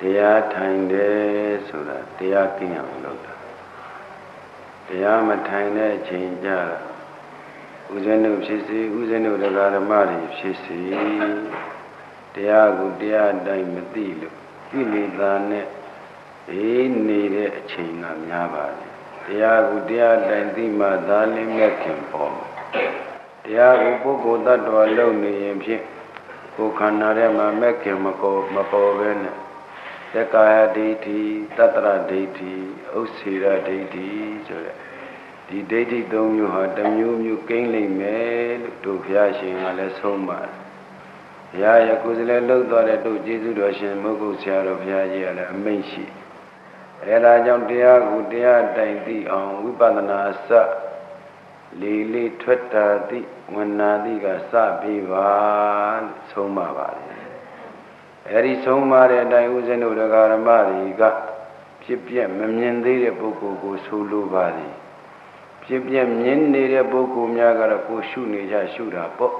တရားထိုင်တယ်ဆိုတာတရားကင်းအောင်လုပ်တာတရားမထိုင်တဲ့အချိန်ကြဥဇင်းတို့ဖြစ်စီဥဇင်းတို့တရားဓမ္မတွေဖြစ်စီတရားကိုတရားတိုင်းမသိလို့ကိလေသာနဲ့အေးနေတဲ့အချိန်ကများပါတယ်တရားကိုတရားတိုင်းသိမှသာလင်းမဲ့ခင်ပေါ်တရားကိုပုဂ္ဂိုလ်တ attva လုံနေရင်ဖြင့်ကိုယ်ခန္ဓာထဲမှာမဲ့ခင်မပေါ်မပေါ်ပဲနဲ့ သက္ကာယဒိဋ္ဌိတတ္တရဒိဋ္ဌိဥစ္စေရဒိဋ္ဌိဆိုတဲ့ဒီဒိဋ္ဌိသုံးမျိုးဟာတစ်မျိုးမျိုးကိန်းလိမ့်မယ်လို့တို့ဘုရားရှင်ကလည်းဆုံးပါတယ်ဘုရားရဲ့ကိုယ်စလဲလှုပ်သွားတဲ့တို့ကျေးဇူးတော်ရှင်မုဂ္ဂုဆရာတော်ဘုရားကြီးကလည်းအမိန့်ရှိအဲဒါကြောင့်တရားကိုတရားတိုင်သိအောင်ဝိပဿနာစလေးလေးထွက်တာသိဝဏ္ဏတိကစပြီးပါဆုံးပါပါတယ် အဲဒီဆုံးမတဲ့အတိုင်းဥစဉ်တို့ဒကာရမတွေကဖြစ်ပြက်မမြင်သေးတဲ့ပုဂ္ဂိုလ်ကိုဆိုလိုပါသည်ဖြစ်ပြက်မြင်နေတဲ့ပုဂ္ဂိုလ်များကတော့ကိုရှုနေကြရှုတာပေါ့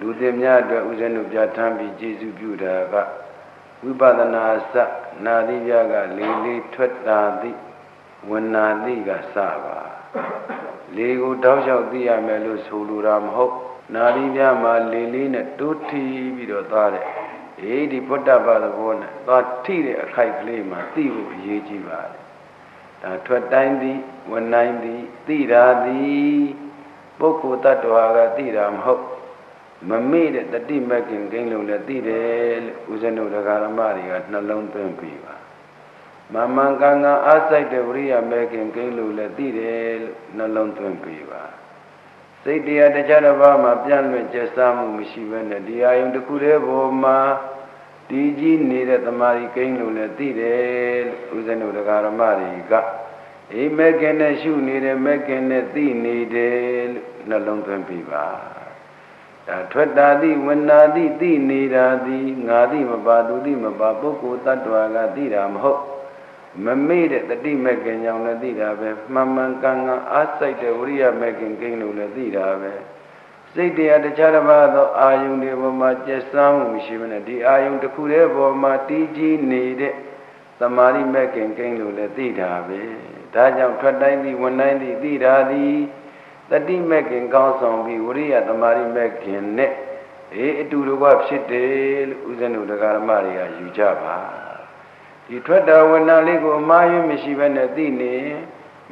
လူသင်များအတွက်ဥစဉ်တို့ပြဋ္ဌာန်းပြီးကျေးဇူးပြုတာကဝိပဿနာစနာတိပြကလေးလေးထွက်တာသိဝဏ္ဏတိကစပါလေကိုတောက်လျှောက်သိရမယ်လို့ဆိုလိုတာမဟုတ်နာတိပြမှာလေးလေးနဲ့တိုးထီပြီးတော့သွားတယ် အေးဒီဘုဒ္ဓဘာသာဘောနဲ့သွားထိတဲ့အခိုက်ကလေးမှာသိဖို့အရေးကြီးပါတယ်ဒါထွက်တိုင်းသည်ဝန်တိုင်းသည်သိတာသည်ပုဂ္ဂိုလ်တ attva ကသိတာမဟုတ်မမေ့တဲ့တတိမကင်ကိန်းလုံးလည်းသိတယ်လို့ဦးဇင်းတို့တရားဓမ္မတွေကနှလုံးသွင်းပြီးပါမမန်ကံကအားဆိုင်တဲ့ဝရိယမကင်ကိန်းလုံးလည်းသိတယ်လို့နှလုံးသွင်းပြီးပါ စိတ်တရားတခြားတစ်ပါးမှာပြန့်လွင့်ကျဆမှုမရှိဘဲနဲ့ဒီအာယုန်တစ်ခုတည်းပေါ်မှာဒီကြီးနေတဲ့တမာရီကိန်းလို့လည်းသိတယ်လို့ဦးဇင်းတို့တရားဓမ္မတွေကအိမက်ကင်နဲ့ရှုနေတယ်မက်ကင်နဲ့သိနေတယ်လို့နှလုံးသွင်းပြီးပါဒါထွက်တာသိဝနာသိသိနေတာသိငါသိမပါသူသိမပါပုဂ္ဂိုလ်တ attva ကသိတာမဟုတ် မမေ့တဲ့တတိမကင်ကြောင့်လည်းသိတာပဲမှန်မှန်ကန်ကန်အားစိုက်တဲ့ဝိရိယမကင်ကိန်းလို့လည်းသိတာပဲစိတ်တရားတခြားတစ်ပါးသောအာယုန်တွေပေါ်မှာကျက်စမ်းမှုရှိမနဲ့ဒီအာယုန်တစ်ခုတည်းပေါ်မှာတည်ကြည်နေတဲ့သမာဓိမကင်ကိန်းလို့လည်းသိတာပဲဒါကြောင့်ထွက်တိုင်းသည်ဝင်တိုင်းသည်သိတာသည်တတိမကင်ကောင်းဆောင်ပြီးဝိရိယသမာဓိမကင်နဲ့အေးအတူတကွဖြစ်တယ်လို့ဦးဇင်းတို့တရားဓမ္မတွေကယူကြပါ ဒီထွက်တာဝဏလေးကိုအမှားယွင်းမရှိဘဲနဲ့သိနေ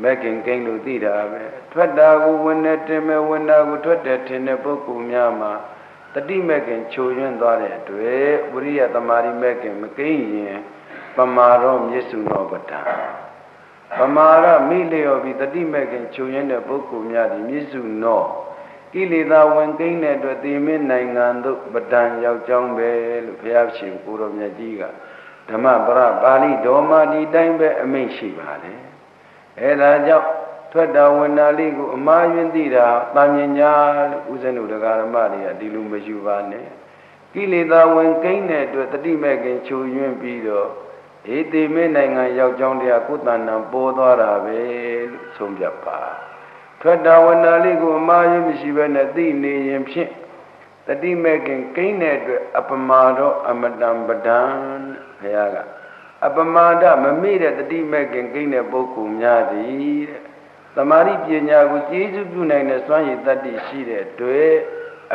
မကင်ကိန်းလို့သိတာပဲထွက်တာကိုဝင်နေတင်မဲ့ဝင်တာကိုထွက်တယ်ထင်တဲ့ပုဂ္ဂိုလ်များမှာတတိမကင်ချိုယွင်းသွားတဲ့အတွက်ဝိရိယသမာဓိမကင်မကိန်းရင်ပမာရောမျက်စုနောပဒံပမာရမိလျော်ပြီးတတိမကင်ချိုယွင်းတဲ့ပုဂ္ဂိုလ်များဒီမျက်စုနောကိလေသာဝင်ကိန်းတဲ့အတွက်သေမင်းနိုင်ငံတို့ပဒံရောက်ကြောင်းပဲလို့ဘုရားရှင်ကိုရောမြတ်ကြီးက ဓမ္မပရပါဠိတော်မှာဒီတိုင်းပဲအမိန့်ရှိပါတယ်အဲဒါကြောင့်ထွက်တော်ဝဏလေးကိုအမှားယွင်းသိတာတာမြင်ညာလို့ဥစဉ်တို့တရားဓမ္မတွေကဒီလိုမယူပါနဲ့ကိလေသာဝင်ကိန်းတဲ့အတွက်တတိမဲ့ခင်ခြုံယွင်းပြီးတော့ဧတိမေနိုင်ငံရောက်ကြောင်းတရားကုသဏံပေါ်သွားတာပဲလို့ဆုံးဖြတ်ပါထွက်တော်ဝဏလေးကိုအမှားယွင်းမရှိဘဲနဲ့သိနေရင်ဖြင့်တတိမဲ့ခင်ကိန်းတဲ့အတွက်အပမာတော့အမတံပဒံ ဘုရားကအပမာဒမမေ့တဲ့တတိမဲ့ခင်ကိန်းတဲ့ပုဂ္ဂိုလ်များသည်တဲ့သမာဓိပညာကိုကျေးဇူးပြုနိုင်တဲ့စွမ်းရည်တတ္တိရှိတဲ့အတွက်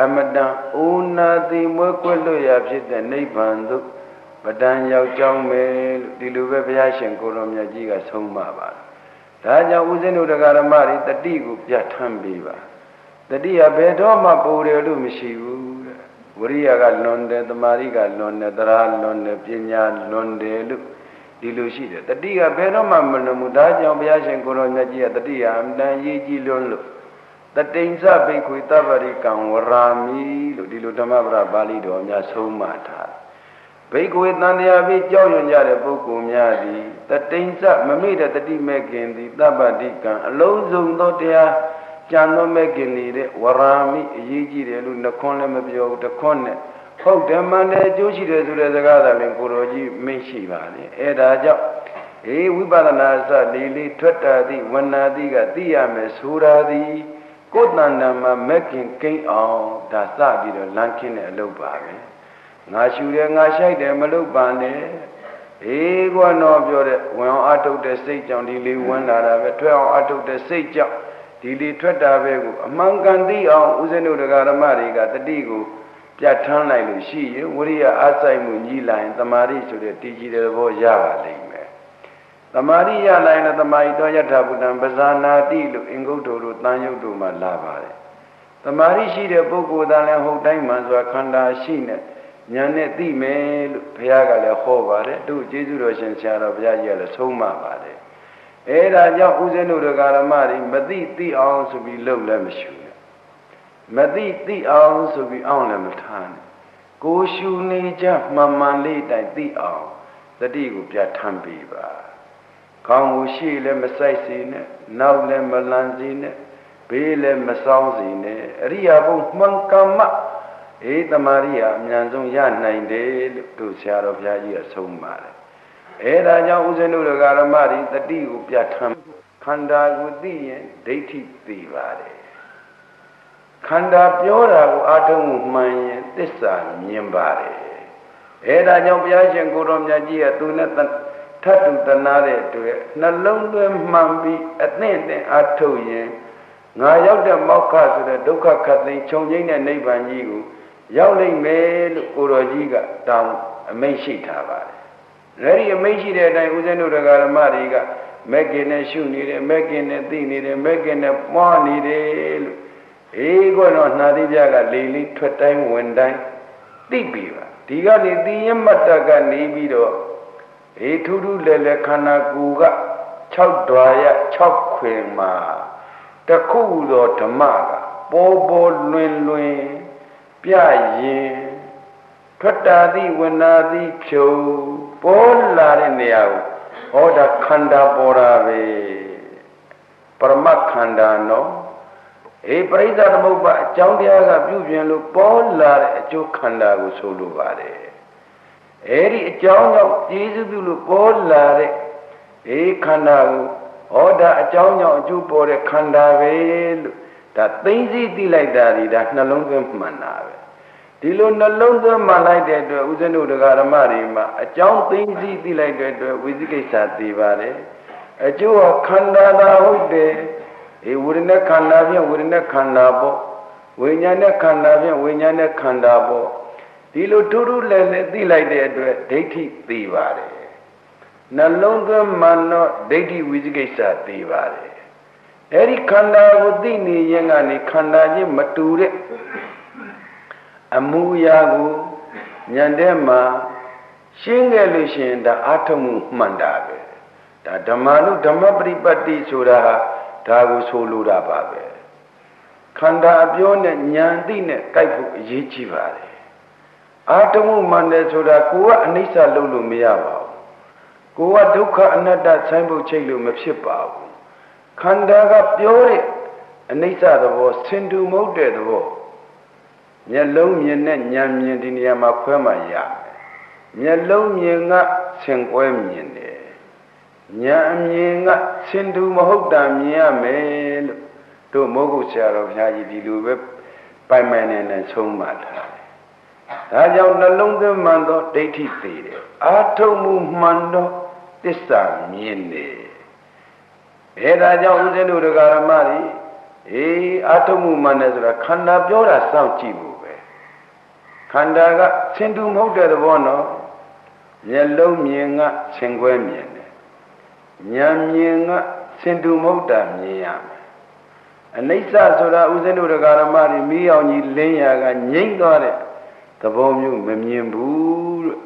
အမတန်အိုနာသိမွဲကွက်လွတ်ရာဖြစ်တဲ့နိဗ္ဗာန်သို့ပဒံရောက်ကြောင်းမယ်လို့ဒီလိုပဲဘုရားရှင်ကိုရောမြတ်ကြီးကဆုံးမပါတယ်။ဒါကြောင့်ဦးဇင်းတို့တရားဓမ္မတွေတတိကိုပြဋ္ဌာန်းပေးပါ။တတိကဘယ်တော့မှပူတယ်လို့မရှိဘူးတဲ့။ ဝရိယကလွန်တယ်၊တမာရိကလွန်တယ်၊တရားလွန်တယ်၊ပညာလွန်တယ်လို့ဒီလိုရှိတယ်တတိကဘယ်တော့မှမလွန်ဘူးဒါကြောင့်ဘုရားရှင်ကိုရောမြတ်ကြီးကတတိယအမှန်တန်ရေးကြည့်လွန်းလို့တတိန်စဘိခွေတပ္ပရိကံဝရာမိလို့ဒီလိုဓမ္မပဒပါဠိတော်များဆုံးမထားဘိခွေတန်တရားပြီးကြောက်ရွံ့ကြတဲ့ပုဂ္ဂိုလ်များသည်တတိန်စမမိတဲ့တတိမဲ့ခင်သည်တပ္ပတိကံအလုံးစုံသောတရား ကြံသောမဲ့ခင်နေတဲ့ဝရာမိအရေးကြီးတယ်လို့နှခွန်းလည်းမပြောဘူးတခွန်းနဲ့ဟုတ်တယ်မှန်တယ်အကျိုးရှိတယ်ဆိုတဲ့စကားသာလင်ကိုတော်ကြီးမင်းရှိပါလေအဲဒါကြောင့်အေးဝိပဿနာစလေးလေးထွက်တာသည်ဝဏတိကသိရမယ်ဆိုတာသည်ကိုယ်တန်တန်မှာမက်ခင်ကိန်းအောင်ဒါစပြီးတော့လမ်းခင်းတဲ့အလုပ်ပါပဲငါရှူတယ်ငါရှိုက်တယ်မလုပ်ပါနဲ့အေးကွာတော့ပြောတဲ့ဝင်အောင်အထုတ်တဲ့စိတ်ကြောင့်ဒီလေးဝင်လာတာပဲထွက်အောင်အထုတ်တဲ့စိတ်ကြောင့် ဒီလေးထွက်တာပဲကိုအမှန်ကန်သိအောင်ဦးဇင်းတို့တရားဓမ္မတွေကတတိကိုပြတ်ထန်းလိုက်လို့ရှိရင်ဝရိယအားဆိုင်မှုညီလာရင်တမာရိဆိုတဲ့တည်ကြည်တဲ့ဘောရပါလိမ့်မယ်တမာရိရလာရင်တမာရိတော်ယထာဘုဒ္ဓံပဇာနာတိလို့အင်္ဂုတ္တတို့တန်ယုတ်တို့မှာလာပါတယ်တမာရိရှိတဲ့ပုဂ္ဂိုလ်သားလည်းဟုတ်တိုင်းမှဆိုခန္ဓာရှိနေညာနဲ့သိမယ်လို့ဘုရားကလည်းဟောပါတယ်တို့ကျေးဇူးတော်ရှင်ဆရာတော်ဘုရားကြီးကလည်းဆုံးမပါတယ် အဲဒါကြောင့်ဦးဇင်းတို့ဓမ္မတွေမသိသိအောင်ဆိုပြီးလှုပ်လည်းမရှိဘူးမသိသိအောင်ဆိုပြီးအောင်လည်းမထားနဲ့ကိုရှုနေကြမှန်မှန်လေးတိုင်သိအောင်တတိကိုပြဋ္ဌာန်းပေးပါခေါင်းကိုရှေ့လည်းမဆိုင်စေနဲ့နောက်လည်းမလန်စေနဲ့ဘေးလည်းမဆောင်စေနဲ့အရိယာဘုံမှန်ကမ္မအေးတမာရိယာအမြန်ဆုံးရနိုင်တယ်လို့တို့ဆရာတော်ဘုရားကြီးကဆုံးပါတယ် အဲဒါကြောင့်ဦးဇင်းတို့ဓမ္မတွေတတိကိုပြဋ္ဌာန်းခန္ဓာကိုသိရင်ဒိဋ္ဌိသိပါတယ်ခန္ဓာပြောတာကိုအာထုံးမှုမှန်ရင်သစ္စာမြင်ပါတယ်အဲဒါကြောင့်ဘုရားရှင်ကိုတော်မြတ်ကြီးကသူနဲ့ထတ်တူတနာတဲ့အတွက်နှလုံးသွင်းမှန်ပြီးအသင့်အင့်အာထုတ်ရင်ငါရောက်တဲ့မောက္ခဆိုတဲ့ဒုက္ခခတ်သိမ်းခြုံငိမ့်တဲ့နိဗ္ဗာန်ကြီးကိုရောက်လိမ့်မယ်လို့ကိုတော်ကြီးကတောင်းအမိန့်ရှိထားပါတယ်။ အဲဒီအမိန့်ရှိတဲ့အတိုင်းဦးဇင်းတို့တရားဓမ္မတွေကမက်ကင်နဲ့ရှုနေတယ်မက်ကင်နဲ့သိနေတယ်မက်ကင်နဲ့ပွားနေတယ်လို့အေးကောတော့နှာသီးပြကလေလေးထွက်တိုင်းဝင်တိုင်းသိပြီပါဒီကနေသိရင်မတ်တကနေပြီးတော့အေးထူးထူးလဲလဲခန္ဓာကိုယ်က6ဓာရ6ခွင်မှာတခုသောဓမ္မကပေါ်ပေါ်လွင်လွင်ပြရင်ထွက်တာသည်ဝနာသည်ဖြုံ ပေါ်လာတဲ့နေရာကိုဟောတာခန္ဓာပေါ်တာပဲပရမခန္ဓာနော်အေးပရိသသမုပ္ပါအကြောင်းတရားကပြုပြင်လို့ပေါ်လာတဲ့အကျိုးခန္ဓာကိုဆိုလိုပါတယ်အဲ့ဒီအကြောင်းကြောင့်ကျေးဇူးပြုလို့ပေါ်လာတဲ့အေးခန္ဓာကိုဟောတာအကြောင်းကြောင့်အကျိုးပေါ်တဲ့ခန္ဓာပဲလို့ဒါသိသိသိလိုက်တာဒီဒါနှလုံးသွင်းမှန်တာပဲ ဒီလိုနှလုံးသွင်းမှန်လိုက်တဲ့အတွက်ဥစ္စနုဒဂရမတွေမှာအကြောင်းသိသိသိလိုက်တဲ့အတွက်ဝိသိကိစ္စသိပါတယ်အကျိုးကခန္ဓာသာဟုတ်တယ်အေဝိရณခန္ဓာဖြင့်ဝိရณခန္ဓာပေါ့ဝိညာဉ်နဲ့ခန္ဓာဖြင့်ဝိညာဉ်နဲ့ခန္ဓာပေါ့ဒီလိုထူးထူးလည်းလည်းသိလိုက်တဲ့အတွက်ဒိဋ္ဌိသိပါတယ်နှလုံးသွင်းမှန်တော့ဒိဋ္ဌိဝိသိကိစ္စသိပါတယ်အဲ့ဒီခန္ဓာကိုသိနေရင်ကနေခန္ဓာချင်းမတူတဲ့ အမှုရာကိုညံတဲ့မှာရှင်းခဲ့လို့ရှိရင်ဒါအာထုံမှုမှန်တာပဲဒါဓမ္မနုဓမ္မပရိပတ်တိဆိုတာဟာဒါကိုဆိုလိုတာပါပဲခန္ဓာအပြောနဲ့ဉာဏ်သိနဲ့ကြိုက်ဖို့အရေးကြီးပါတယ်အာထုံမှုမှန်တယ်ဆိုတာကိုကအနိစ္စလုံးလို့မရပါဘူးကိုကဒုက္ခအနတ္တဆိုင်ဖို့ချိန်လို့မဖြစ်ပါဘူးခန္ဓာကပြောတဲ့အနိစ္စသဘောဆင်တူမဟုတ်တဲ့သဘော မျက်လုံးမြင်နဲ့ဉာဏ်မြင်ဒီနေရာမှာခွဲမှရမျက်လုံးမြင်ကဆင်ကွဲမြင်တယ်ဉာဏ်အမြင်ကဆင်တူမဟုတ်တာမြင်ရမယ်လို့တို့မိုးကုဆရာတော်ဘုရားကြီးဒီလိုပဲပိုင်ပိုင်နေနေဆုံးမထားတယ်ဒါကြောင့်နှလုံးသွင်းမှန်သောဒိဋ္ဌိသေးတယ်အာထုံမှုမှန်သောတစ္ဆာမြင်တယ်အဲဒါကြောင့်ဦးဇင်းတို့တရားဓမ္မတွေအေးအာထုံမှုမှန်တယ်ဆိုတာခန္ဓာပြောတာစောင့်ကြည့်ဖို့ပဲ ခန္ဓာကဆင်တူမဟုတ်တဲ့သဘောနော်မျက်လုံးမြင်ကဆင်ခွဲမြင်တယ်ဉာဏ်မြင်ကဆင်တူမဟုတ်တာမြင်ရမယ်အနိစ္စဆိုတာဦးဇင်းတို့တရားဓမ္မတွေမိအောင်ကြီးလင်းရာကငြိမ့်သွားတဲ့သဘောမျိုးမမြင်ဘူးလို့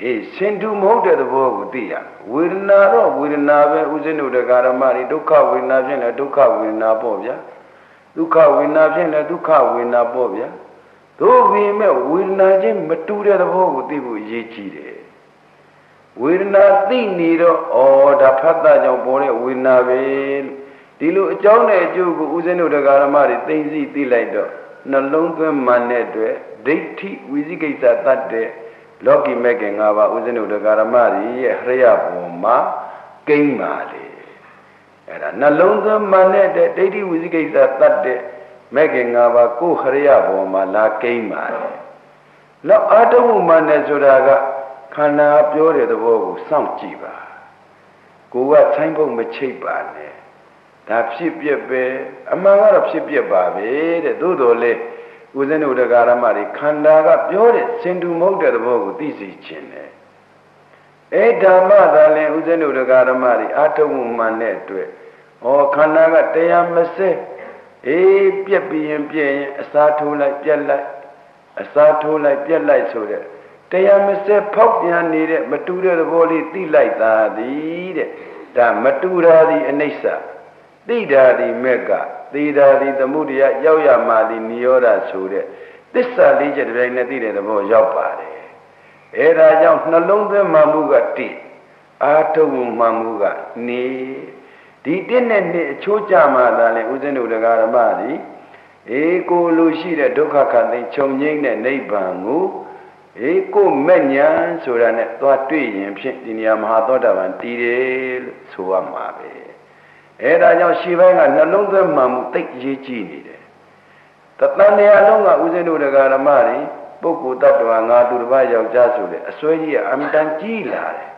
အေးစင်တူမဟုတ်တဲ့သဘောကိုသိရဝေဒနာတော့ဝေဒနာပဲဥစဉ်တို့တရားဓမ္မတွေဒုက္ခဝေဒနာဖြင့်လည်းဒုက္ခဝေဒနာပေါ့ဗျာဒုက္ခဝေဒနာဖြင့်လည်းဒုက္ခဝေဒနာပေါ့ဗျာ တို့ပေမဲ့ဝေဒနာချင်းမတူတဲ့သဘောကိုသိဖို့အရေးကြီးတယ်ဝေဒနာသိနေတော့ဩဒါဖတ်တာကြောင့်ပေါ်တဲ့ဝေဒနာပဲဒီလိုအကြောင်းနဲ့အကျိုးကိုဥစဉ်တို့တရားဓမ္မတွေသိသိသိလိုက်တော့နှလုံးသွင်းမှန်တဲ့အတွက်ဒိဋ္ဌိဝိသိကိစ္စတတ်တဲ့လောကီမဲ့ခင်၅ပါးဥစဉ်တို့တရားဓမ္မတွေရဲ့ဟရိယဘုံမှာကိန်းပါလေအဲ့ဒါနှလုံးသွင်းမှန်တဲ့ဒိဋ္ဌိဝိသိကိစ္စတတ်တဲ့ မဲ့ခင်၅ပါးကိုဟရိယဘုံမှာလာကိန်းပါလေလောက်အာတဝမှန်တဲ့ဆိုတာကခန္ဓာပြောတဲ့သဘောကိုစောင့်ကြည့်ပါကိုကဆိုင်းဖို့မချိတ်ပါနဲ့ဒါဖြစ်ပြက်ပဲအမှန်ကတော့ဖြစ်ပြက်ပါပဲတဲ့သို့တော်လေဦးဇင်းတို့တရားဓမ္မတွေခန္ဓာကပြောတဲ့စင်တူမဟုတ်တဲ့သဘောကိုသိစေခြင်းတယ်အဲဓမ္မသာလင်ဦးဇင်းတို့တရားဓမ္မတွေအာထုံမှုမှန်တဲ့အတွက်ဩခန္ဓာကတရားမစဲ အေးပြက်ပြီးရင်ပြက်ရင်အစာထိုးလိုက်ပြက်လိုက်အစာထိုးလိုက်ပြက်လိုက်ဆိုတဲ့တရားမစဲဖောက်ပြန်နေတဲ့မတူတဲ့သဘောလေးသိလိုက်တာသည်တဲ့ဒါမတူတာဒီအနိစ္စသိတာဒီမက်ကသိတာဒီသမုဒယရောက်ရမှဒီနိရောဓဆိုတဲ့သစ္စာလေးချက်တစ်ပြိုင်နဲ့သိတဲ့သဘောရောက်ပါတယ်အဲဒါကြောင့်နှလုံးသွင်းမှမှုကတိအာထုံမှမှုကနေ ဒီတင့်နဲ့နှစ်အချိုးကြမှသာလဲဥစဉ်တို့တရားဓမ္မဒီအေကိုလိုရှိတဲ့ဒုက္ခခန္ဓာခြုံငိမ့်တဲ့နိဗ္ဗာန်ကိုအေကိုမဲ့ညာဆိုတာနဲ့သွားတွေ့ရင်ဖြင့်ဒီနေရာမဟာသောတာပန်တည်တယ်လို့ဆိုရမှာပဲအဲဒါကြောင့်ရှေးပိုင်းကနှလုံးသွင်းမှမှုတိတ်ရေးကြည့်နေတယ်တတန်နေရာလုံးကဥစဉ်တို့တရားဓမ္မတွေပုဂ္ဂိုလ်တ attva ငါသူတစ်ပါးယောက်ျားဆိုတဲ့အစွဲကြီးကအမြဲတမ်းကြီးလာတယ်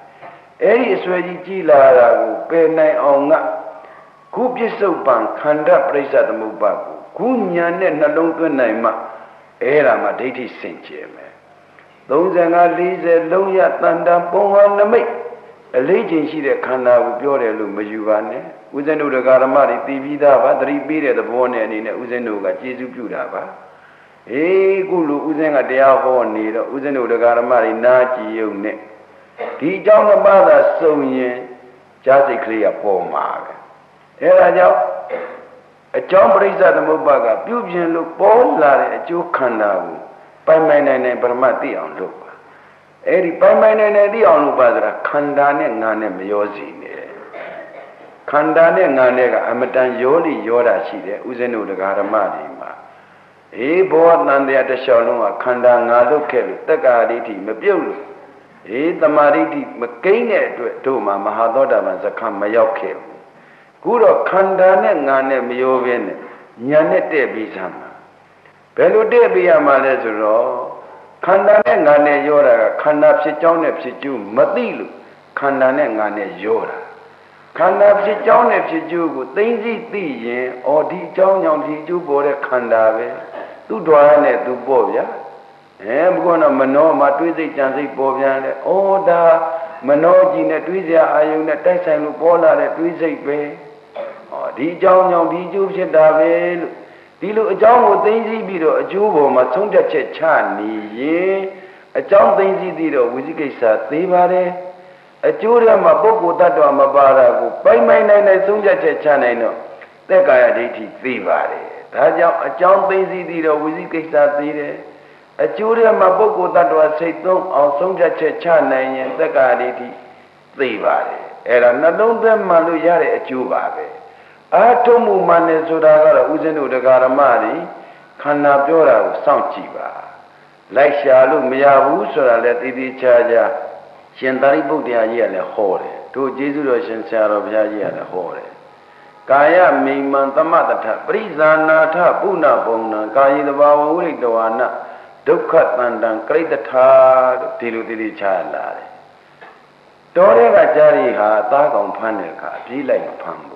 အဲ့ဒီအစွဲကြီးကြီးလာတာကိုပယ်နိုင်အောင်က ခုပြစ္ဆုတ်ပံခန္ဓာပြိစ္ဆသမုပ္ပါကိုခုညာနဲ့နှလုံးသွင်းနိုင်မှအဲ့ဒါမှဒိဋ္ဌိစင်ကြယ်မယ်35 40လုံးရတန်တန်ပုံဟောနမိတ်အလေးချိန်ရှိတဲ့ခန္ဓာကိုပြောတယ်လို့မယူပါနဲ့ဥစဉ်တို့ဓမ္မတွေတည်ပြီးသားပါသတိပေးတဲ့သဘောနဲ့အနေနဲ့ဥစဉ်တို့ကကျေစုပြုတာပါအေးခုလိုဥစဉ်ကတရားဟောနေတော့ဥစဉ်တို့ဓမ္မတွေနာကြည်ုံနဲ့ဒီအကြောင်းတစ်ပါးသာစုံရင်ကြားစိတ်ကလေးကပေါ်မှာပဲ အဲဒါကြောင့်အကြောင်းပရိစ္ဆသမုပ္ပါကပြုပြင်လို့ပေါ်လာတဲ့အကျိုးခန္ဓာကိုပိုင်ပိုင်နိုင်နိုင်ပရမတ်သိအောင်လုပ်ပါအဲ့ဒီပိုင်ပိုင်နိုင်နိုင်သိအောင်လုပ်ပါဆိုတာခန္ဓာနဲ့ငါနဲ့မရောစီနဲ့ခန္ဓာနဲ့ငါနဲ့ကအမတန်ရောလိရောတာရှိတယ်ဥစဉ်တို့တရားဓမ္မတွေမှာအေးဘောတန်တရားတစ်လျှောက်လုံးကခန္ဓာငါလုတ်ခဲ့လို့တက္ကာဒိဋ္ဌိမပြုတ်လို့အေးတမာဒိဋ္ဌိမကိန်းတဲ့အတွက်တို့မှာမဟာသောတာပန်စခန်းမရောက်ခဲ့ဘူး ခုတော့ခန္ဓာနဲ့ငါနဲ့မရောဘဲနဲ့ညာနဲ့တဲ့ပြီးစမ်းမှာဘယ်လိုတဲ့ပြီးရမှာလဲဆိုတော့ခန္ဓာနဲ့ငါနဲ့ရောတာကခန္ဓာဖြစ်ကြောင်းနဲ့ဖြစ်ကျိုးမသိလို့ခန္ဓာနဲ့ငါနဲ့ရောတာခန္ဓာဖြစ်ကြောင်းနဲ့ဖြစ်ကျိုးကိုသိသိသိရင်အော်ဒီအကြောင်းကြောင့်ဒီအကျိုးပေါ်တဲ့ခန္ဓာပဲသူ့တော်ရနဲ့သူပေါ့ဗျာအဲဘုကောတော့မနောမှာတွေးစိတ်ကြံစိတ်ပေါ်ပြန်တယ်။အော်ဒါမနောကြီးနဲ့တွေးစရာအာယုံနဲ့တိုက်ဆိုင်လို့ပေါ်လာတဲ့တွေးစိတ်ပဲ။ ဟောဒီအကြောင်းကြောင့်ဒီအကျိုးဖြစ်တာပဲလို့ဒီလိုအကြောင်းကိုသိသိပြီးတော့အကျိုးပေါ်မှာသုံးတက်ချက်ချနေရင်အကြောင်းသိသိပြီးတော့ဝိသိကိစ္စသေးပါတယ်။အကျိုးထဲမှာပုဂ္ဂိုလ်တ attva မပါတာကိုပိုင်ပိုင်နိုင်နိုင်သုံးချက်ချက်ချနိုင်တော့သက်ကာယဒိဋ္ဌိသေးပါတယ်။ဒါကြောင့်အကြောင်းသိသိပြီးတော့ဝိသိကိစ္စသေးတယ်။အကျိုးထဲမှာပုဂ္ဂိုလ်တ attva စိတ်သုံးအောင်ဆုံးဖြတ်ချက်ချနိုင်ရင်သက္ကာရိတိသိပါတယ်အဲ့ဒါနှလုံးသွင်းမှလို့ရတဲ့အကျိုးပါပဲ အာထုံမှုမှန်တယ်ဆိုတာကတော့ဥစဉ်တို့တရားဓမ္မတွေခန္ဓာပြောတာကိုစောင့်ကြည့်ပါလိုက်ရှာလို့မရဘူးဆိုတာလည်းတည်တည်ချာချာရှင်သာရိပုတ္တရာကြီးကလည်းဟောတယ်တို့ကျေးဇူးတော်ရှင်ဆရာတော်ဘုရားကြီးကလည်းဟောတယ်ကာယမိမ္မံသမတထပရိဇာနာထပုဏ္ဏပုံနံကာယိတဘာဝဝိရိတဝါနဒုက္ခတန်တံကရိတ္တထာလို့ဒီလိုတည်တည်ချလာတယ်တော်တဲ့ကကြားရီဟာအသားကောင်ဖမ်းတဲ့အခါအပြေးလိုက်မဖမ်းဘူး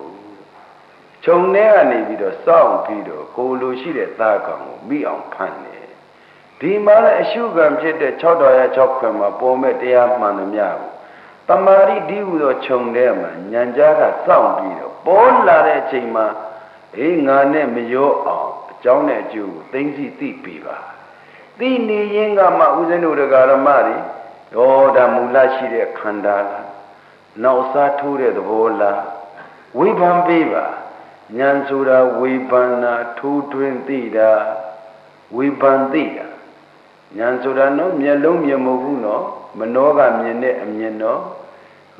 ခြုံထဲကနေပြီးတော့စောင့်ပြီးတော့ကိုလိုရှိတဲ့သားကောင်ကိုမိအောင်ဖမ်းတယ်ဒီမှာလည်းအရှုခံဖြစ်တဲ့6တော်ရ6ခွင်မှာပေါ်မဲ့တရားမှန်သမျှကိုတမာရီဒီဟုသောခြုံထဲမှာညံကြားကစောင့်ပြီးတော့ပေါ်လာတဲ့အချိန်မှာအေးငါနဲ့မရောအောင်အကြောင်းနဲ့အကျိုးကိုသိသိသိပြီးပါသိနေရင်ကမှဥစဉ်တို့တရားဓမ္မတွေရောဓမူလရှိတဲ့ခန္ဓာလားနောက်စားထိုးတဲ့သဘောလားဝိပံပေးပါ ဉာဏ်ဆိုတာဝိပန္နာထိုးတွင်သိတာဝိပန်သိတာဉာဏ်ဆိုတာနော်မျက်လုံးမြင်မဟုတ်ဘူးနော်မနောကမြင်တဲ့အမြင်နော်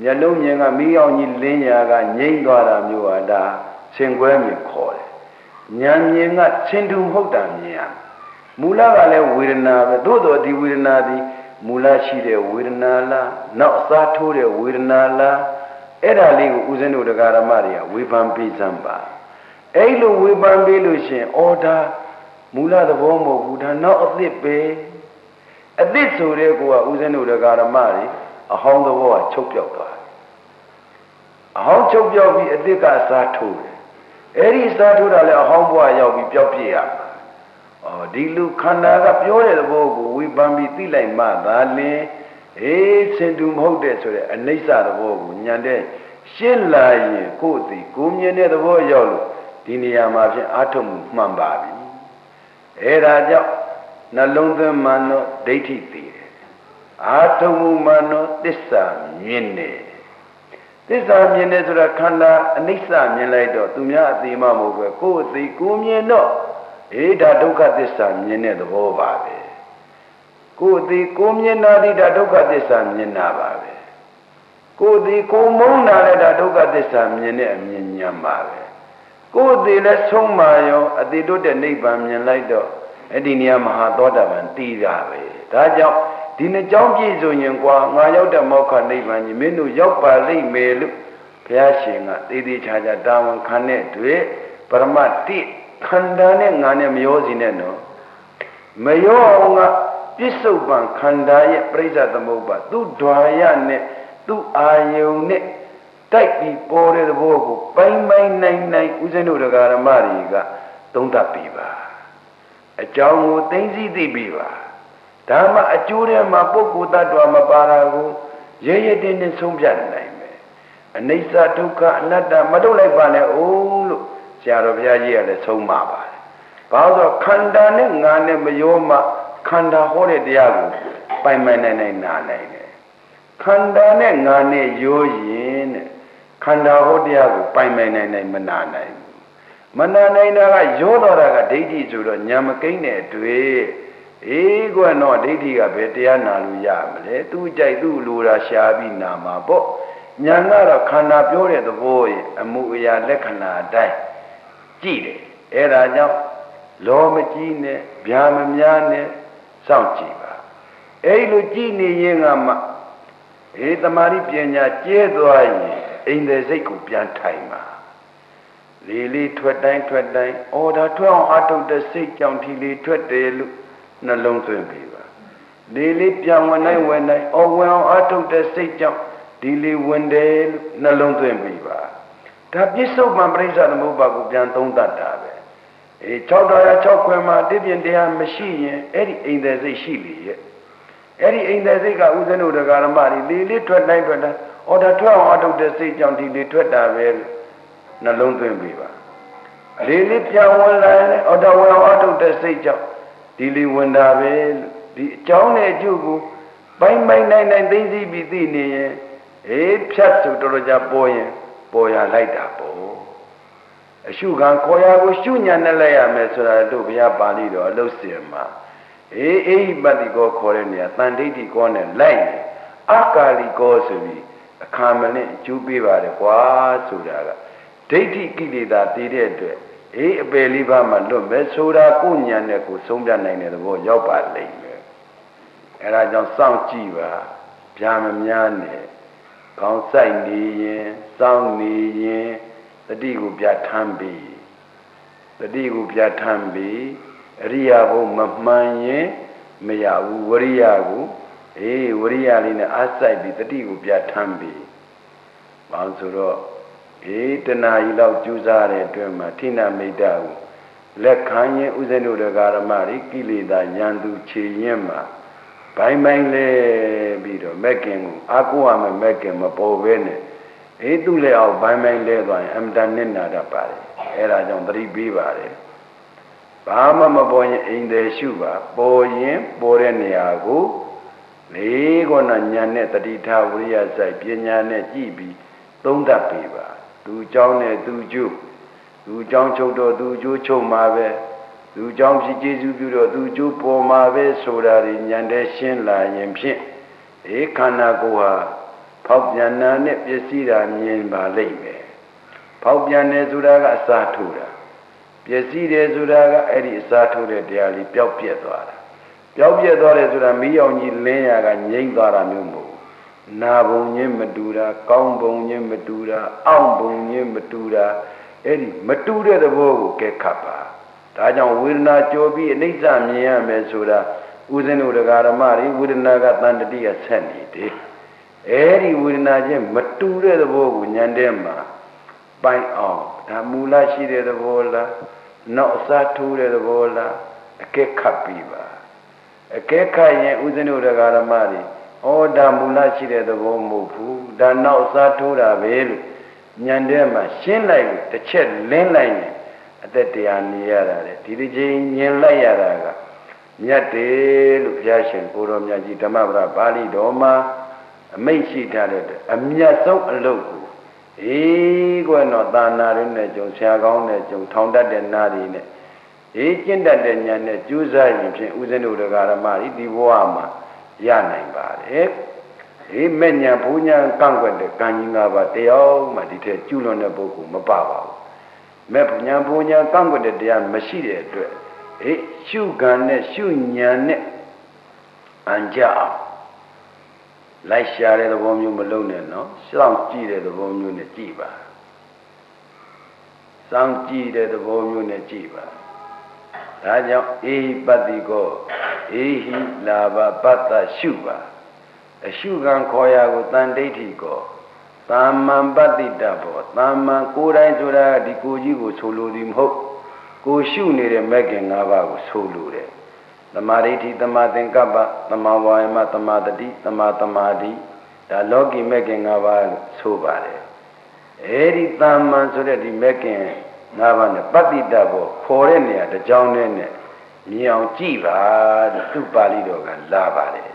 မျက်လုံးမြင်ကမိအောင်ကြီးလင်းညာကငြိမ့်သွားတာမျိုးဟာဒါဆင်ခွဲမြင်ခေါ်တယ်ဉာဏ်မြင်ကဆင်တူမဟုတ်တာမြင်ရမူလကလည်းဝေဒနာပဲသို့တော်ဒီဝေဒနာဒီမူလရှိတဲ့ဝေဒနာလားနောက်အစားထိုးတဲ့ဝေဒနာလားအဲ့ဒါလေးကိုဦးဇင်းတို့တရားဓမ္မတွေကဝေဖန်ပေးစမ်းပါ အဲ့လိုဝေဖန်ပေးလို့ရှင်အော်ဒါမူလသဘောမဟုတ်ဘူးဒါနောက်အသစ်ပဲအသစ်ဆိုတဲ့ကိုကဥစဉ်တို့တရားဓမ္မတွေအဟောင်းသဘောကချုပ်ပြောက်သွားတယ်အဟောင်းချုပ်ပြောက်ပြီးအသစ်ကအစားထိုးတယ်အဲ့ဒီစားထိုးတာလည်းအဟောင်းဘဝရောက်ပြီးပျောက်ပြည့်ရမှာအော်ဒီလူခန္ဓာကပြောတဲ့သဘောကိုဝေဖန်ပြီးသိလိုက်မှသာလင်အေးစင်တူမဟုတ်တဲ့ဆိုတဲ့အနိစ္စသဘောကိုညံတဲ့ရှင်းလာရင်ကိုယ်သည်ကိုမြင်တဲ့သဘောရောက်လို့ ဒီနေရာမှာဖြင့်အာထုံမှုမှန်ပါပြီအဲဒါကြောင့်နှလုံးသွင်းမှန်တော့ဒိဋ္ဌိသိတယ်အာထုံမှုမှန်တော့သစ္စာမြင်တယ်သစ္စာမြင်တယ်ဆိုတာခန္ဓာအနိစ္စမြင်လိုက်တော့သူများအသိမှမဟုတ်ပဲကိုယ်အသိကိုမြင်တော့အေးဒါဒုက္ခသစ္စာမြင်တဲ့သဘောပါပဲကိုယ်အသိကိုမြင်တာဒီဒါဒုက္ခသစ္စာမြင်တာပါပဲကိုယ်အသိကိုမုန်းတာလည်းဒါဒုက္ခသစ္စာမြင်တဲ့အမြင်ဉာဏ်ပါပဲ ကိုယ်အသိလည်းဆုံးမရောအသိတို့တဲ့နိဗ္ဗာန်မြင်လိုက်တော့အဲ့ဒီနေရာမဟာသောတာပန်တည်တာပဲဒါကြောင့်ဒီနှစ်ကြောင်းပြည့်စုံရင်ကွာငါရောက်တဲ့မောက္ခနိဗ္ဗာန်ကြီးမင်းတို့ရောက်ပါလိမ့်မယ်လို့ဘုရားရှင်ကသေသေးချာချာတာဝန်ခံတဲ့တွေ့ပရမတ္တိခန္ဓာနဲ့ငါနဲ့မရောစီနဲ့နော်မရောအောင်ကပြစ္ဆုတ်ပံခန္ဓာရဲ့ပြိဿသမုပ္ပါသူ့ဓာရနဲ့သူ့အာယုံနဲ့ တိုက်ပြီးပေါ်တဲ့သဘောကိုပိုင်းပိုင်းနိုင်နိုင်ဥစဉ်တို့တရားဓမ္မတွေကသုံးသပ်ပြီးပါအကြောင်းကိုသိသိသိပြီးပါဒါမှအကျိုးထဲမှာပုဂ္ဂိုလ်တ attva မပါတာကိုရဲရဲတင်းတင်းဆုံးဖြတ်နိုင်မယ်အနိစ္စဒုက္ခအနတ္တမထုတ်လိုက်ပါနဲ့အောင်လို့ဆရာတော်ဘုရားကြီးကလည်းဆုံးမပါတယ်ဘာလို့ဆိုခန္ဓာနဲ့ငါနဲ့မရောမှခန္ဓာဟောတဲ့တရားကိုပိုင်ပိုင်နိုင်နိုင်နာနိုင်တယ်ခန္ဓာနဲ့ငါနဲ့ရောရင်တဲ့ ခန္ဓာဟောတရားကိုပိုင်ပိုင်နိုင်နိုင်မနာနိုင်ဘူးမနာနိုင်တာကရောတော်တာကဒိဋ္ဌိဆိုတော့ညာမကိန်းတဲ့အတွေ့အေးကွတော့ဒိဋ္ဌိကဘယ်တရားနာလို့ရမလဲသူကြိုက်သူ့လူတာရှားပြီးနာမှာပေါ့ညာကတော့ခန္ဓာပြောတဲ့သဘောရဲ့အမှုအရာလက္ခဏာအတိုင်းကြည့်တယ်အဲ့ဒါကြောင့်လောမကြီးနဲ့ဗျာမများနဲ့စောင့်ကြည့်ပါအဲ့လိုကြည့်နေရင်ကမှအေးတမာရီပညာကျဲသွားရင် အိမ်တဲ့စိတ်ကိုပြန်ထိုင်ပါလေးလေးထွက်တိုင်းထွက်တိုင်းအော်ဒါထွက်အောင်အထုတ်တဲ့စိတ်ကြောင့်ဒီလေးထွက်တယ်လို့နှလုံးသွင်းပြီးပါလေးလေးပြန်ဝင်တိုင်းဝင်တိုင်းအော်ဝင်အောင်အထုတ်တဲ့စိတ်ကြောင့်ဒီလေးဝင်တယ်လို့နှလုံးသွင်းပြီးပါဒါပြစ္ဆုတ်မှပြိဿသမုပ္ပါကိုပြန်သုံးတတ်တာပဲအေး6တော်ရ6ခွဲမှာတိပြင်တရားမရှိရင်အဲ့ဒီအိမ်တဲ့စိတ်ရှိလေရဲ့အဲ့ဒီအိမ်တဲ့စိတ်ကဥစ္စနုဒကာရမတွေလေးလေးထွက်တိုင်းထွက်တိုင်း အော်ဒါထွက်အောင်အထုတ်တဲ့စိတ်ကြောင့်ဒီလေးထွက်တာပဲနှလုံးသွင်းပြီးပါလေးလေးပြန်ဝင်လာရင်အော်ဒါဝင်အောင်အထုတ်တဲ့စိတ်ကြောင့်ဒီလေးဝင်တာပဲဒီအကြောင်းနဲ့အကျိုးကိုပိုင်းပိုင်းနိုင်နိုင်သိသိပြီးသိနေရင်အေးဖြတ်ဆိုတော်တော်ကြပေါ်ရင်ပေါ်ရလိုက်တာပေါ့အရှုခံခေါ်ရကိုရှုညာနဲ့လိုက်ရမယ်ဆိုတာတို့ဘုရားပါဠိတော်အလုတ်စင်မှာအေးအေဟိပတ္တိကောခေါ်တဲ့နေရာတန်ဒိဋ္ဌိကောနဲ့လိုက်ရင်အကာလီကောဆိုပြီး အခါမနဲ့အကျိုးပေးပါတယ်ကွာဆိုတာကဒိဋ္ဌိကိလေသာတည်တဲ့အတွက်အေးအပယ်လေးပါးမှလွတ်မယ်ဆိုတာကိုညာနဲ့ကိုဆုံးပြနိုင်တဲ့သဘောရောက်ပါလိမ့်မယ်အဲဒါကြောင့်စောင့်ကြည့်ပါဗျာမများနဲ့ကောင်းဆိုင်နေရင်စောင့်နေရင်တတိကိုပြဋ္ဌာန်းပြီးတတိကိုပြဋ္ဌာန်းပြီးအရိယာဘုမမှန်ရင်မရဘူးဝရိယကို အေးဝရိယလေးနဲ့အားစိုက်ပြီးတတိကိုပြဋ္ဌာန်းပြီးဘာလို့ဆိုတော့အေးတဏှာကြီးလောက်ကြိုးစားတဲ့အတွက်မှာထိနာမိတ်တာကိုလက်ခံရင်ဥစဉ်တို့တရားဓမ္မတွေကိလေသာညံသူခြေရင်မှာဘိုင်းဘိုင်းလဲပြီးတော့မက်ကင်ကိုအာကိုရမယ်မက်ကင်မပေါ်ဘဲနဲ့အေးသူ့လက်အောက်ဘိုင်းဘိုင်းလဲသွားရင်အမတန်နစ်နာတတ်ပါတယ်အဲဒါကြောင့်သတိပေးပါတယ်ဘာမှမပေါ်ရင်အိမ်တယ်ရှုပါပေါ်ရင်ပေါ်တဲ့နေရာကို လေးခုနညာနဲ့တတိထဝိရိယစိုက်ပညာနဲ့ကြည့်ပြီးသုံးသပ်ပေးပါသူเจ้าနဲ့သူကျိုးသူเจ้าချုပ်တော့သူကျိုးချုပ်မှာပဲသူเจ้าဖြစ်ကျေစုပြုတော့သူကျိုးပေါ်မှာပဲဆိုတာဒီညံတဲ့ရှင်းလာရင်ဖြင့်ဧခန္ဓာကိုယ်ဟာဖောက်ပြန်နာနဲ့ပစ္စည်းတာမြင်ပါလိမ့်မယ်ဖောက်ပြန်တယ်ဆိုတာကအစာထိုးတာပစ္စည်းတယ်ဆိုတာကအဲ့ဒီအစာထိုးတဲ့တရားလေးပျောက်ပြက်သွားတာ ပျောက်ပြက်သွားတယ်ဆိုတာမီးရောင်ကြီးလင်းရကငြိမ့်သွားတာမျိုးမဟုတ်နာဘုံချင်းမတူတာကောင်းဘုံချင်းမတူတာအောင့်ဘုံချင်းမတူတာအဲ့ဒီမတူတဲ့သဘောကိုကဲခတ်ပါဒါကြောင့်ဝေဒနာကြောပြီးအနိစ္စမြင်ရမယ်ဆိုတာဦးဇင်းတို့တရားဓမ္မတွေဝေဒနာကတန်တတိကဆက်နေတယ်အဲဒီဝေဒနာချင်းမတူတဲ့သဘောကိုဉာဏ်ထဲမှာပိုင်အောင်ဒါမူလရှိတဲ့သဘောလားနောက်အစားထိုးတဲ့သဘောလားအကဲခတ်ပြီးပါ အကဲခတ်ရင်ဥစဉ်တို့တရားဓမ္မတွေဩဒါမူလရှိတဲ့သဘောမဟုတ်ဘူးဒါနောက်အစားထိုးတာပဲလို့ဉာဏ်ထဲမှာရှင်းလိုက်လို့တစ်ချက်လင်းလိုက်ရင်အသက်တရားနေရတာလေဒီတစ်ချိန်ညင်လိုက်ရတာကမြတ်တယ်လို့ဘုရားရှင်ကိုတော်မြတ်ကြီးဓမ္မပဒပါဠိတော်မှာအမိန့်ရှိထားတဲ့အမြတ်ဆုံးအလုပ်ကိုအေးကွနော်သာနာရင်းနဲ့ကြုံဆရာကောင်းနဲ့ကြုံထောင်တတ်တဲ့နာရီနဲ့ အေးကျင့်တတ်တဲ့ဉာဏ်နဲ့ကြိုးစားရင်ဖြင့်ဥစဉ်တို့တရားဓမ္မဤဒီဘဝမှာရနိုင်ပါတယ်အေးမဲ့ညာဘုညာကန့်ကွက်တဲ့ကံကြီး၅ပါးတယောက်မှဒီထက်ကျူးလွန်တဲ့ပုဂ္ဂိုလ်မပါပါဘူးမဲ့ဘုညာဘုညာကန့်ကွက်တဲ့တရားမရှိတဲ့အတွက်အေးရှုကံနဲ့ရှုဉာဏ်နဲ့အံကြအောင်လိုက်ရှာတဲ့သဘောမျိုးမလုံးနဲ့နော်စောင့်ကြည့်တဲ့သဘောမျိုးနဲ့ကြည့်ပါစောင့်ကြည့်တဲ့သဘောမျိုးနဲ့ကြည့်ပါ ဒါကြောင့်အေဟိပတ္တိကိုအေဟိလာဘပတ္တရှုပါအရှုခံခေါ်ရကိုတန်ဒိဋ္ဌိကိုသာမန်ပတ္တိတဘောသာမန်ကိုယ်တိုင်ဆိုတာဒီကိုကြီးကိုဆိုလိုသည်မဟုတ်ကိုရှုနေတဲ့မဂ္ဂင်၅ပါးကိုဆိုလိုတယ်သမာဓိဋ္ဌိသမာသင်္ကပ္ပသမာဝါယမသမာတတိသမာသမာဓိဒါလောကီမဂ္ဂင်၅ပါးလို့ဆိုပါတယ်အဲဒီတာမန်ဆိုတဲ့ဒီမဂ္ဂင် ၅ပါးနဲ့ပတ္တိတဘောခေါ်တဲ့နေရာတစ်ကြောင်းနဲ့နဲ့မြင်အောင်ကြည့်ပါတဲ့သူပါဠိတော်ကလာပါတယ်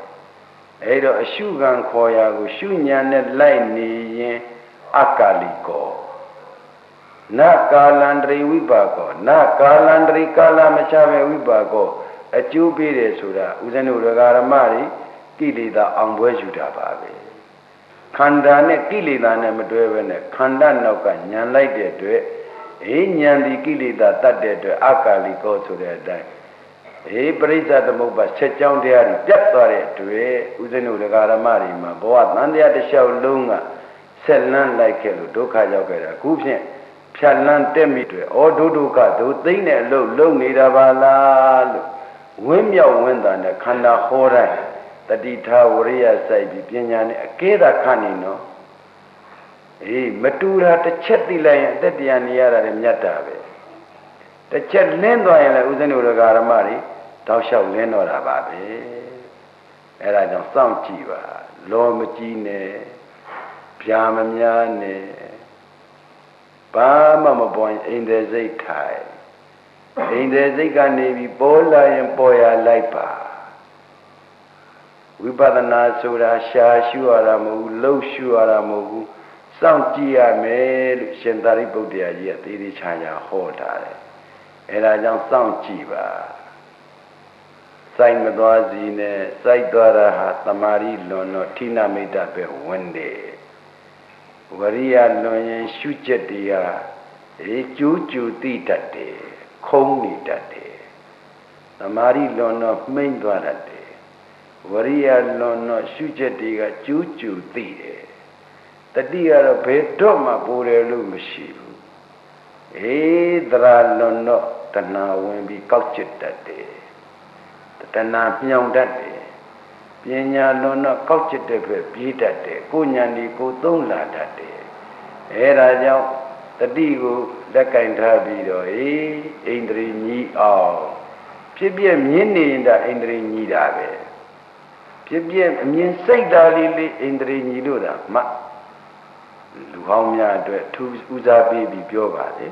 အဲဒါအရှုခံခေါ်ရာကို ရှုညာနဲ့လိုက်နေရင်အကာလိကောနကာလန္တရိဝိပါကောနကာလန္တရိကာလမချပဲဝိပါကောအကျိုးပေးတယ်ဆိုတာဥဇဏုရဂရမတွေကိလေသာအောင်ပွဲယူတာပါပဲခန္ဓာနဲ့ကိလေသာနဲ့မတွဲဘဲနဲ့ခန္ဓာနောက်ကညံလိုက်တဲ့အတွက် အေးညံဒီကိလေသာတတ်တဲ့အတွက်အကာလိကောဆိုတဲ့အတိုင်းအေးပရိစ္ဆသမုပ္ပါဆက်ကြောင်းတရားတွေပြတ်သွားတဲ့အတွက်ဥဇဏုရဂရမတွေမှာဘဝတန်တရားတစ်လျှောက်လုံးကဆက်လန်းလိုက်ခဲ့လို့ဒုက္ခရောက်ခဲ့တာအခုဖြင့်ဖြတ်လန်းတက်မိတွေဩဒုဒုက္ခဒုသိမ့်တဲ့အလုပ်လုပ်နေတာပါလားလို့ဝင်းမြောက်ဝင်းတာနဲ့ခန္ဓာဟောတိုင်းတတိထာဝရိယစိုက်ပြီးပညာနဲ့အကဲသာခန့်နေနော် အေးမတူတာတစ်ချက်သိလိုက်ရင်အသက်တရားနေရတာလည်းမြတ်တာပဲတစ်ချက်လင်းသွားရင်လည်းဥစဉ်တို့ဓမ္မတွေတောက်လျှောက်လင်းတော့တာပါပဲအဲဒါကြောင့်စောင့်ကြည့်ပါလောမကြီးနဲ့ဗျာမများနဲ့ဘာမှမပေါ်ရင်အိမ်သေးစိတ်ထိုင်အိမ်သေးစိတ်ကနေပြီးပေါ်လာရင်ပေါ်ရလိုက်ပါဝိပဿနာဆိုတာရှားရှုရတာမဟုတ်ဘူးလှုပ်ရှုရတာမဟုတ်ဘူး စောင့်ကြည့်ရမယ်လို့ရှင်သာရိပုတ္တရာကြီးကသေသေးချာချာဟောထားတယ်အဲဒါကြောင့်စောင့်ကြည့်ပါစိုက်မသွားစီနဲ့စိုက်သွားတာဟာတမာရီလွန်တော့ဌိနမိတ်တပဲဝင်တယ်ဝရိယလွန်ရင်ရှုချက်တရားအေးကျူးကျူးသိတတ်တယ်ခုံးနေတတ်တယ်တမာရီလွန်တော့မှိမ့်သွားတတ်တယ်ဝရိယလွန်တော့ရှုချက်တွေကကျူးကျူးသိတယ် တတိကတော့ဘယ်တော့မှပူတယ်လို့မရှိဘူးအေးသရလွန်တော့တဏှာဝင်ပြီးကောက်ကျစ်တတ်တယ်တဏှာမြောင်တတ်တယ်ပညာလွန်တော့ကောက်ကျစ်တဲ့ဘက်ပြေးတတ်တယ်ကိုညာဒီကိုသုံးလာတတ်တယ်အဲဒါကြောင့်တတိကိုလက်ကင်ထားပြီးတော့အေးဣန္ဒြေညီအောင်ဖြစ်ပြမြင်နေတာဣန္ဒြေညီတာပဲဖြစ်ပြအမြင်စိတ်ဓာတ်လေးလေးဣန္ဒြေညီလို့တာမှ လူဟောင်းများအတွက်ထူးဦးစားပေးပြီးပြောပါလေ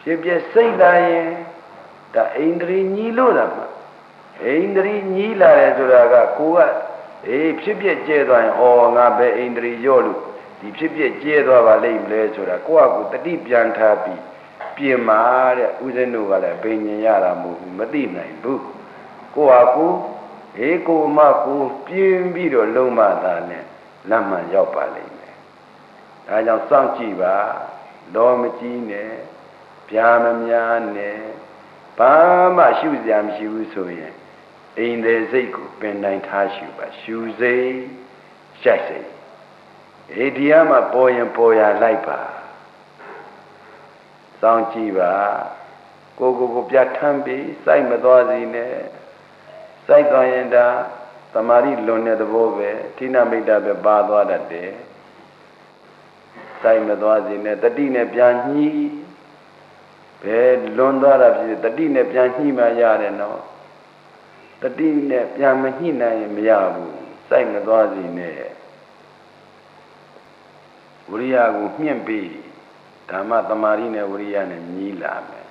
ဖြစ်ပြစိတ်ဓာတ်ရင်ဒါဣန္ဒြေညီလို့တာမှဣန္ဒြေညီးလာတယ်ဆိုတာကကိုကအေးဖြစ်ပြကျဲသွားရင်ဩငါပဲဣန္ဒြေရော့လို့ဒီဖြစ်ပြကျဲသွားပါလိမ့်မလဲဆိုတာကိုကကိုတတိပြန်ထားပြီးပြင်မာတဲ့ဥစဉ်တို့ကလည်းဘိညာရတာမဟုတ်ဘူးမသိနိုင်ဘူးကိုကကိုအေးကိုမကိုပြင်းပြီးတော့လုံးမသာနဲ့လက်မှန်ရောက်ပါလိမ့် မယ်ဒါကြောင့်စောင့်ကြည့်ပါလောမကြီးနဲ့ဗျာမများနဲ့ဘာမှရှုစရာမရှိဘူးဆိုရင်အိမ်သေးစိတ်ကိုပင်တိုင်းထားရှုပါရှုစိတ်ရှိုက်စိတ်အေဒီယာမှာပေါ်ရင်ပေါ်ရလိုက်ပါစောင့်ကြည့်ပါကိုကိုကိုပြတ်ထမ်းပြီးစိုက်မသွားစီနဲ့စစိုက်သွားရင်ဒါတမာရီလွန်တဲ့သဘောပဲဌိနမိတ်တာပဲပါသွားတတ်တယ် စိုက်မသွားစေနဲ့တတိနဲ့ပြန်ညှီးဘယ်လွန်သွားတာဖြစ်တတိနဲ့ပြန်ညှိမှရတယ်နော်တတိနဲ့ပြန်မညှိနိုင်ရင်မရဘူးစိုက်မသွားစေနဲ့ဝိရိယကိုမြင့်ပြီးဓမ္မတမာရီနဲ့ဝိရိယနဲ့ညီးလာမယ်